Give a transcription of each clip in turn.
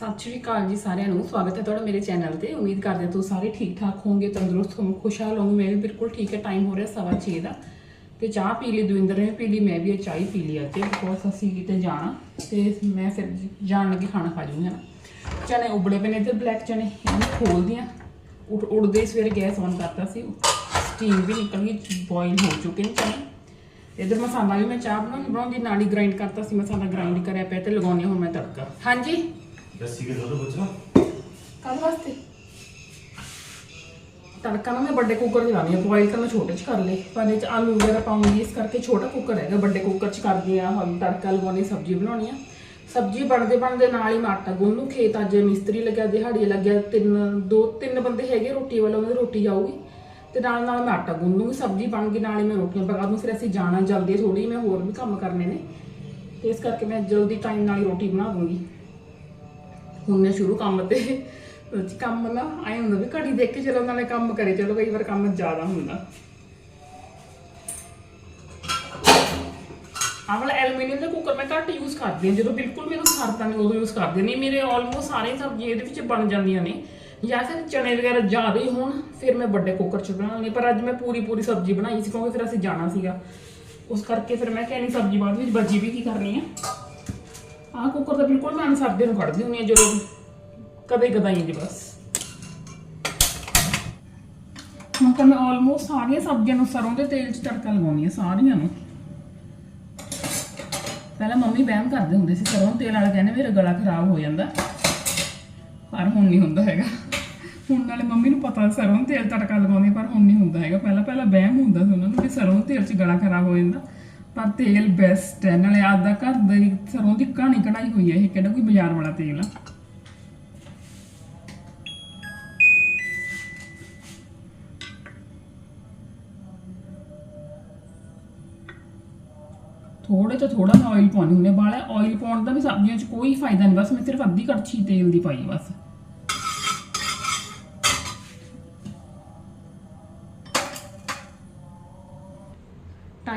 ਸਤਿ ਸ਼੍ਰੀ ਅਕਾਲ ਜੀ ਸਾਰਿਆਂ ਨੂੰ। ਸਵਾਗਤ ਹੈ ਤੁਹਾਡਾ ਮੇਰੇ ਚੈਨਲ ਤੇ। ਉਮੀਦ ਕਰਦੇ ਹਾਂ ਤੁਸੀਂ ਸਾਰੇ ਠੀਕ ਠਾਕ ਹੋਵੋਗੇ, ਤੰਦਰੁਸਤ ਹੋਵੋ ਖੁਸ਼ਹਾਲ ਹੋਵੋਗੇ। ਮੈਂ ਵੀ ਬਿਲਕੁਲ ਠੀਕ ਹੈ ਟਾਈਮ ਹੋ ਰਿਹਾ ਸਵਾ ਛੇ ਦਾ। ਤੇ ਚਾਹ ਪੀ ਲਈ, ਦਵਿੰਦਰ ਨੇ ਪੀ ਲਈ, ਮੈਂ ਵੀ ਇਹ ਚਾਹ ਹੀ ਪੀ ਲਈ ਅੱਜ। ਬਹੁਤ ਅਸੀਂ ਕਿਤੇ ਜਾਣਾ, ਤੇ ਮੈਂ ਫਿਰ ਜਾਣ ਲੱਗੀ, ਖਾਣਾ ਖਾ ਜੂੰਗੀ ਨਾ ਚਨੇ ਉਬਲੇ ਪਏ ਨੇ ਤੇ ਬਲੈਕ ਚਨੇ ਇਹਨੂੰ ਖੋਲਦੀ ਆ ਉੱਡ ਉੜਦੇ ਹੀ ਸਵੇਰੇ ਗੈਸ ਔਨ ਕਰਤਾ ਸੀ। ਸਟੀਮ ਵੀ ਨਿਕਲ ਗਈ ਬੋਇਲ ਹੋ ਚੁੱਕੇ ਨੇ ਚਨੇ। ਇਧਰ ਮਸਾਲਾ ਵੀ ਮੈਂ ਚਾਹ ਬਣਾਉਣੀ ਬਣਾਉਂਦੀ, ਨਾਲ ਹੀ ਗ੍ਰਾਈਂਡ ਕਰਤਾ ਸੀ। ਮਸਾਲਾ ਗ੍ਰਾਈਂਡ ਕਰਿਆ ਪਿਆ ਤੇ ਲਗਾਉਣੀ ਹੁਣ ਮੈਂ ਤੜਕਾ। ਹਾਂਜੀ? ਲੱਸੀ ਕੇ ਦੁੱਧ ਪੁੱਛਣਾ ਕੱਲ ਵਾਸਤੇ ਤੜਕਾ ਨਾ ਮੈਂ ਵੱਡੇ ਕੁੱਕਰ 'ਚ ਲਾਉਣੀ ਆ ਬੋਇਲ ਕਰਨਾ ਛੋਟੇ 'ਚ ਕਰ ਲੇ ਪਰ ਇਹ 'ਚ ਆਲੂ ਵਗੈਰਾ ਪਾਉਂਗੀ ਇਸ ਕਰਕੇ ਛੋਟਾ ਕੁੱਕਰ ਹੈਗਾ ਵੱਡੇ ਕੁੱਕਰ 'ਚ ਕਰਦੀ ਆ ਹੁਣ ਤੜਕਾ ਲਗਾਉਣੀ ਸਬਜ਼ੀ ਬਣਾਉਣੀ ਆ ਸਬਜ਼ੀ ਬਣਦੇ ਬਣਦੇ ਨਾਲ ਹੀ ਮੈਂ ਆਟਾ ਗੁੰਨ ਲੂ ਖੇਤ ਅੱਜ ਮਿਸਤਰੀ ਲੱਗਿਆ ਦਿਹਾੜੀ ਲੱਗਿਆ ਤਿੰਨ ਦੋ ਤਿੰਨ ਬੰਦੇ ਹੈਗੇ ਰੋਟੀ ਵਾਲਾ ਉਹਨਾਂ ਦੀ ਰੋਟੀ ਜਾਊਗੀ ਤੇ ਨਾਲ ਨਾਲ ਮੈਂ ਆਟਾ ਗੁੰਨ ਲੂੰਗੀ ਸਬਜ਼ੀ ਬਣ ਗਈ ਨਾਲ ਹੀ ਮੈਂ ਰੋਟੀਆਂ ਪਕਾ ਦੂੰ ਫਿਰ ਅਸੀਂ ਜਾਣਾ ਜਲਦੀ ਥੋੜੀ ਮੈਂ ਹੋਰ ਵੀ ਕੰਮ ਕਰਨੇ ਨੇ ਤੇ ਇਸ ਕਰਕੇ ਮੈਂ ਜਲਦੀ ਟਾਈਮ ਨਾਲ ਹੀ ਰੋਟੀ ਬਣਾ ਦੂੰਗੀ ਹੁਣ ਮੈਂ ਸ਼ੁਰੂ ਕੰਮ ਤੇ। ਸੱਚ ਕੰਮ ਨਾ, ਆਏ ਹੁੰਦਾ ਵੀ ਘੜੀ ਦੇਖ ਕੇ ਚਲੋ, ਨਾਲੇ ਕੰਮ ਕਰੇ। ਚਲੋ, ਕਈ ਵਾਰ ਕੰਮ ਜ਼ਿਆਦਾ ਹੁੰਦਾ। ਆਹ ਵਾਲਾ ਐਲੂਮੀਨੀਅਮ ਦਾ ਕੁੱਕਰ ਮੈਂ ਘੱਟ ਯੂਜ਼ ਕਰਦੀ ਹਾਂ। ਜਦੋਂ ਬਿਲਕੁਲ ਮੈਨੂੰ ਸਰਦਾ ਨਹੀਂ, ਉਦੋਂ ਯੂਜ਼ ਕਰਦੀ ਨਹੀਂ, ਮੇਰੇ ਆਲਮੋਸਟ ਸਾਰੇ ਸਬਜ਼ੀਆਂ ਇਹਦੇ ਵਿੱਚ ਬਣ ਜਾਂਦੀਆਂ ਨੇ। ਜਾਂ ਫਿਰ ਚਣੇ ਵਗੈਰਾ ਜ਼ਿਆਦਾ ਹੀ ਹੋਣ, ਫਿਰ ਮੈਂ ਵੱਡੇ ਕੁੱਕਰ 'ਚ ਬਣਾ ਬਣਾਉਂਦੀ ਪਰ ਅੱਜ ਮੈਂ ਪੂਰੀ ਪੂਰੀ ਸਬਜ਼ੀ ਬਣਾਈ ਸੀ, ਕਿਉਂਕਿ ਫਿਰ ਅਸੀਂ ਜਾਣਾ ਸੀਗਾ। ਉਸ ਕਰਕੇ ਫਿਰ ਮੈਂ ਕਹਿੰਦੀ ਸਬਜ਼ੀ ਬਾਅਦ ਵਿੱਚ ਬਜੀ ਵੀ ਕੀ ਕਰਨੀ ਆ ਆਹ ਕੁੱਕਰ ਤਾਂ ਬਿਲਕੁਲ ਮੈਂ ਸਰਦੇ ਨੂੰ ਕੱਢਦੀ ਹੁੰਦੀ ਆ ਜਦੋਂ ਕਦੇ ਕਦਾਈ ਜੀ ਬਸ। ਹੁਣ ਤਾਂ ਮੈਂ ਆਲਮੋਸਟ ਸਾਰੀਆਂ ਸਬਜ਼ੀਆਂ ਨੂੰ ਸਰੋਂ ਦੇ ਤੇਲ 'ਚ ਤੜਕਾ ਲਗਾਉਣੀ ਆ ਸਾਰੀਆਂ ਨੂੰ। ਪਹਿਲਾਂ ਮੰਮੀ ਵਹਿਮ ਕਰਦੇ ਹੁੰਦੇ ਸੀ, ਸਰੋਂ ਤੇਲ ਵਾਲਾ ਕਹਿੰਦੇ ਮੇਰਾ ਗਲਾ ਖਰਾਬ ਹੋ ਜਾਂਦਾ। ਪਰ ਹੁਣ ਨਹੀਂ ਹੁੰਦਾ ਹੈਗਾ। ਹੁਣ ਨਾਲੇ ਮੰਮੀ ਨੂੰ ਪਤਾ ਸਰੋਂ ਦੇ ਤੇਲ ਤੜਕਾ ਲਗਾਉਂਦੀ ਪਰ ਹੁਣ ਨਹੀਂ ਹੁੰਦਾ ਹੈਗਾ। ਪਹਿਲਾਂ ਪਹਿਲਾਂ ਬਹਿਮ ਹੁੰਦਾ ਸੀ ਉਹਨਾਂ ਨੂੰ ਕਿ ਸਰੋਂ ਦੇ ਤੇਲ 'ਚ ਗਲਾ ਖਰਾਬ ਹੋ ਜਾਂਦਾ। ਪਰ ਤੇਲ ਬੈਸਟ ਹੈ। ਨਾਲੇ ਆਪਦਾ ਘਰ ਦੀ ਸਰੋਂ ਦੀ ਕਹਾਣੀ ਕਢਾਈ ਹੋਈ ਹੈ। ਇਹ ਕਿਹੜਾ ਕੋਈ ਬਾਜ਼ਾਰ ਵਾਲਾ ਤੇਲ ਆ? ਥੋੜੇ ਤੋਂ ਥੋੜਾ ਮੈਂ ਆਇਲ ਪਾਉਣੀ ਹੁੰਦੀ ਬਾਲਾ ਆਇਲ ਪਾਉਣ ਦਾ ਵੀ ਸਬਜ਼ੀਆਂ 'ਚ ਕੋਈ ਫਾਇਦਾ ਨਹੀਂ। ਬਸ ਮੈਂ ਸਿਰਫ ਅੱਧੀ ਕੜਛੀ ਤੇਲ ਦੀ ਪਾਈ ਬਸ।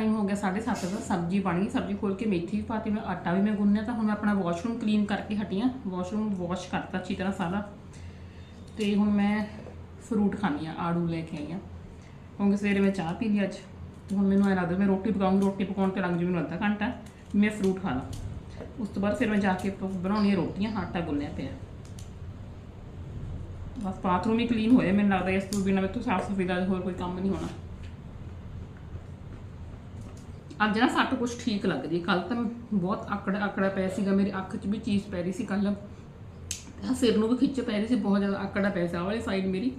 ਟਾਈਮ ਹੋ ਗਿਆ 7:30 ਦਾ, ਸਬਜ਼ੀ ਬਣ ਗਈ, ਸਬਜ਼ੀ ਖੋਲ ਕੇ ਮੇਥੀ ਵੀ ਪਾਤੀ, ਮੈਂ ਆਟਾ ਵੀ ਮੈਂ ਗੁੰਨਿਆ ਤਾਂ ਹੁਣ ਮੈਂ ਆਪਣਾ ਵਾਸ਼ਰੂਮ ਕਲੀਨ ਕਰਕੇ ਹਟੀ ਵਾਸ਼ਰੂਮ ਵਾਸ਼ ਕਰਤਾ ਅੱਛੀ ਤਰ੍ਹਾਂ ਸਾਰਾ। ਤੇ ਹੁਣ ਮੈਂ ਫਰੂਟ ਖਾਣੀ ਆ ਆੜੂ ਲੈ ਕੇ ਆਈ ਆ ਕਿਉਂਕਿ ਸਵੇਰੇ ਮੈਂ ਚਾਹ ਪੀ ਲਈ ਅੱਜ। ਤੇ ਹੁਣ ਮੈਨੂੰ ਐ ਲੱਗਦਾ, ਮੈਂ ਰੋਟੀ ਪਕਾਉਂਗੀ, ਰੋਟੀ ਪਕਾਉਣ ਤੇ ਲੱਗ ਜੂ ਮੈਨੂੰ ਅੱਧਾ ਘੰਟਾ। ਮੈਂ ਫਰੂਟ ਖਾ ਲਾਂ। ਉਸ ਤੋਂ ਬਾਅਦ ਫਿਰ ਮੈਂ ਜਾ ਕੇ ਬਣਾਉਣੀ ਬਣਾਉਣੀਆਂ ਰੋਟੀਆਂ, ਆਟਾ ਗੁੰਨਿਆ ਪਿਆ। ਬਸ ਬਾਥਰੂਮ ਹੀ ਕਲੀਨ ਹੋਇਆ, ਮੈਨੂੰ ਲੱਗਦਾ ਇਸ ਤੋਂ ਬਿਨਾਂ ਮੈਥੋਂ ਸਾਫ਼ ਸਫ਼ਾਈ ਦਾ ਹੋਰ ਕੋਈ ਕੰਮ ਨਹੀਂ ਹੋਣਾ। ਅੱਜ ਨਾ ਸੱਟ ਕੁਝ ਠੀਕ ਲੱਗ ਰਹੀ ਕੱਲ ਤਾਂ ਬਹੁਤ ਆਕੜਾ ਆਕੜਾ ਪਿਆ ਸੀਗਾ। ਮੇਰੀ ਅੱਖ 'ਚ ਵੀ ਚੀਜ਼ ਪੈ ਰਹੀ ਸੀ ਕੱਲ ਤੇ ਸਿਰ ਨੂੰ ਵੀ ਖਿੱਚ ਪੈ ਰਹੀ ਸੀ। ਬਹੁਤ ਜ਼ਿਆਦਾ ਆਕੜਾ ਪਿਆ ਸੀ। ਆਹ ਵਾਲੀ ਸਾਈਡ ਮੇਰੀ।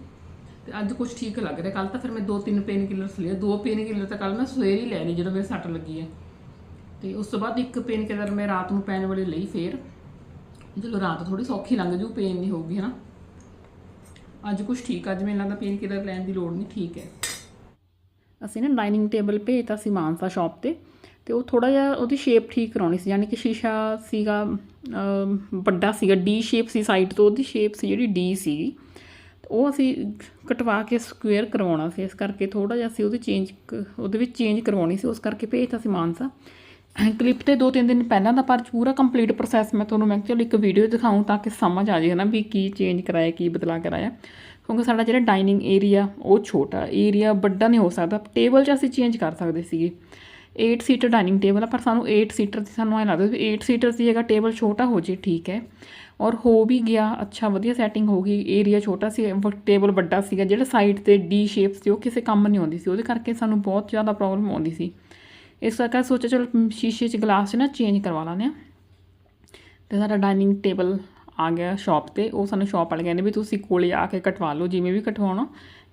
ਤੇ ਅੱਜ ਕੁਝ ਠੀਕ ਲੱਗ ਰਿਹਾ। ਕੱਲ ਤਾਂ ਫਿਰ ਮੈਂ ਦੋ ਤਿੰਨ ਪੇਨ ਕਿਲਰਸ ਲਏ। ਦੋ ਪੇਨ ਕਿਲਰ ਤਾਂ ਕੱਲ ਮੈਂ ਸਵੇਰ ਹੀ ਲੈ ਲਈ ਜਦੋਂ ਮੇਰੇ ਸੱਟ ਲੱਗੀ ਹੈ ਤੇ ਉਸ ਤੋਂ ਬਾਅਦ ਇੱਕ ਪੇਨ ਕਿਲਰ ਮੈਂ ਰਾਤ ਨੂੰ ਪੈਣ ਵਾਲੀ ਲਈ ਫੇਰ। ਜਦੋਂ ਰਾਤ ਥੋੜੀ ਸੌਖੀ ਲੰਘ ਜੂ। ਪੇਨ ਨਹੀਂ ਹੋਊਗੀ, ਹਨਾ। ਅੱਜ ਕੁਝ ਠੀਕ। ਅੱਜ ਮੈਨੂੰ ਲੱਗਦਾ ਪੇਨ ਕਿਲਰ ਲੈਣ ਦੀ ਲੋੜ ਨਹੀਂ ਠੀਕ ਹੈ। ਅਸੀਂ ਨਾ ਡਾਈਨਿੰਗ ਟੇਬਲ ਭੇਜਤਾ ਸੀ ਮਾਨਸਾ ਸ਼ਾਪ ਤੇ ਤੇ ਉਹ ਥੋੜਾ ਜਿਹਾ ਉਹਦੀ ਸ਼ੇਪ ਠੀਕ ਕਰਾਉਣੀ ਸੀ, ਯਾਨੀ ਕਿ ਸ਼ੀਸ਼ਾ ਸੀਗਾ ਵੱਡਾ ਸੀਗਾ ਡੀ ਸ਼ੇਪ ਸੀ ਸਾਈਡ ਤੋਂ, ਉਹਦੀ ਸ਼ੇਪ ਸੀ ਜਿਹੜੀ ਡੀ ਸੀਗੀ। ਤੇ ਉਹ ਅਸੀਂ ਕਟਵਾ ਕੇ ਸਕੁਅਰ ਕਰਵਾਉਣਾ ਸੀ, ਇਸ ਕਰਕੇ ਥੋੜਾ ਜਿਹਾ ਅਸੀਂ ਉਹਦੀ ਚੇਂਜ ਉਹਦੇ ਵਿੱਚ ਚੇਂਜ ਕਰਵਾਉਣੀ ਸੀ, ਉਸ ਕਰਕੇ ਭੇਜਤਾ ਸੀ ਮਾਨਸਾ। ਕਲਿੱਪ ਤੇ ਦੋ ਤਿੰਨ ਦਿਨ ਪਹਿਲਾਂ ਦਾ, ਪਰ ਪੂਰਾ ਕੰਪਲੀਟ ਪ੍ਰੋਸੈਸ ਮੈਂ ਤੁਹਾਨੂੰ ਮੈਂ ਕਿਹਾ ਇੱਕ ਵੀਡੀਓ ਦਿਖਾਉਂ ਤਾਂ ਕਿ ਸਮਝ ਆ ਜਾਏ ਨਾ ਵੀ ਕੀ ਚੇਂਜ ਕਰਾਇਆ, ਕੀ ਬਦਲਾ ਕਰਾਇਆ। ਕਿਉਂਕਿ ਸਾਡਾ ਜਿਹੜਾ ਡਾਈਨਿੰਗ ਏਰੀਆ ਉਹ ਛੋਟਾ ਏਰੀਆ ਵੱਡਾ ਨਹੀਂ ਹੋ ਸਕਦਾ। ਟੇਬਲ 'ਚ ਅਸੀਂ ਚੇਂਜ ਕਰ ਸਕਦੇ ਸੀਗੇ। 8 ਸੀਟਰ ਡਾਈਨਿੰਗ ਟੇਬਲ ਆ, ਪਰ ਸਾਨੂੰ 8 ਸੀਟਰ ਦੀ ਸਾਨੂੰ ਐਂ ਲੱਗਦਾ ਵੀ 8 ਸੀਟਰ ਦੀ ਜਗ੍ਹਾ ਟੇਬਲ ਛੋਟਾ ਹੋ ਜੇ, ਠੀਕ ਹੈ। ਔਰ ਹੋ ਵੀ ਗਿਆ, ਅੱਛਾ, ਵਧੀਆ ਸੈਟਿੰਗ ਹੋ ਗਈ ਏਰੀਆ ਛੋਟਾ ਸੀ ਟੇਬਲ ਵੱਡਾ ਸੀਗਾ। ਜਿਹੜਾ ਸਾਈਡ ਤੇ ਡੀ ਸ਼ੇਪ ਸੀ, ਉਹ ਕਿਸੇ ਕੰਮ ਨਹੀਂ ਆਉਂਦੀ ਸੀ। ਉਹਦੇ ਕਰਕੇ ਸਾਨੂੰ ਬਹੁਤ ਜ਼ਿਆਦਾ ਪ੍ਰੋਬਲਮ ਆਉਂਦੀ ਸੀ। ਇਸ ਕਰਕੇ ਸੋਚਿਆ, ਚਲੋ, ਸ਼ੀਸ਼ੇ 'ਚ ਗਲਾਸ 'ਚ ਨਾ ਚੇਂਜ ਕਰਵਾ ਲਾਂਦੇ ਆ ਤੇ ਸਾਡਾ ਡਾਈਨਿੰਗ ਟੇਬਲ ਆ ਗਿਆ ਸ਼ਾਪ ਤੇ, ਉਹ ਸਾਨੂੰ ਸ਼ਾਪ ਵਾਲੇ ਕਹਿੰਦੇ ਵੀ ਤੁਸੀਂ ਕੋਲੇ ਆ ਕੇ ਕਟਵਾ ਲਓ, ਜਿਵੇਂ ਵੀ ਕਟਵਾਉਣਾ,